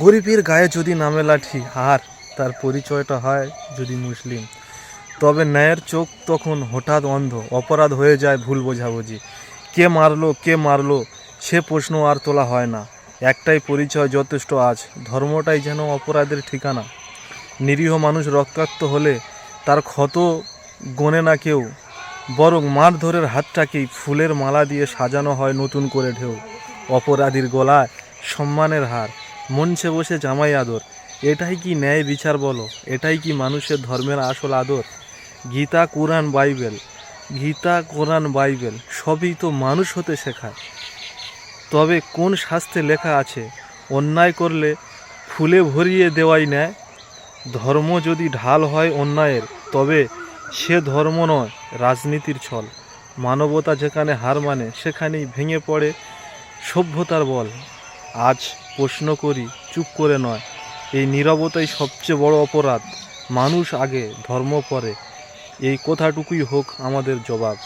গরিবের গায়ে যদি নামে লাঠি, আর তার পরিচয়টা হয় যদি মুসলিম। তবে ন্যায়ের চোখ তখন হঠাৎ অন্ধ, অপরাধ হয়ে যায় ভুল বোঝাবুঝি। কে মারলো কে মারলো, সে প্রশ্ন আর তোলা হয় না। একটাই পরিচয় যথেষ্ট আজ, ধর্মটাই যেন অপরাধের ঠিকানা। নিরীহ মানুষ রক্তাক্ত হলে তার ক্ষত গনে না কেউ, বরং মারধরের হাতটাকেই ফুলের মালা দিয়ে সাজানো হয় নতুন করে ঢেউ। অপরাধীর গলায় সম্মানের হার মঞ্চে বসে জামাই আদর। এটাই কি ন্যায় বিচার বলো? এটাই কি মানুষের ধর্মের আসল আদর? Gita, Quran, Bible. Gita, Quran, Bible সবই তো মানুষ হতে শেখায়। তবে কোন শাস্ত্রে লেখা আছে, অন্যায় করলে ফুলে ভরিয়ে দেওয়াই ন্যায়? ধর্ম যদি ঢাল হয় অন্যায়ের, তবে সে ধর্ম নয়, রাজনীতির ছল। মানবতা যেখানে হার মানে সেখানেই ভেঙে পড়ে সভ্যতার বল। আজ প্রশ্ন করি, চুপ করে নয়। এই নিরবতাই সবচেয়ে বড় অপরাধ। মানুষ আগে ধর্ম পরে। এই কথাটুকুই হোক আমাদের জবাব।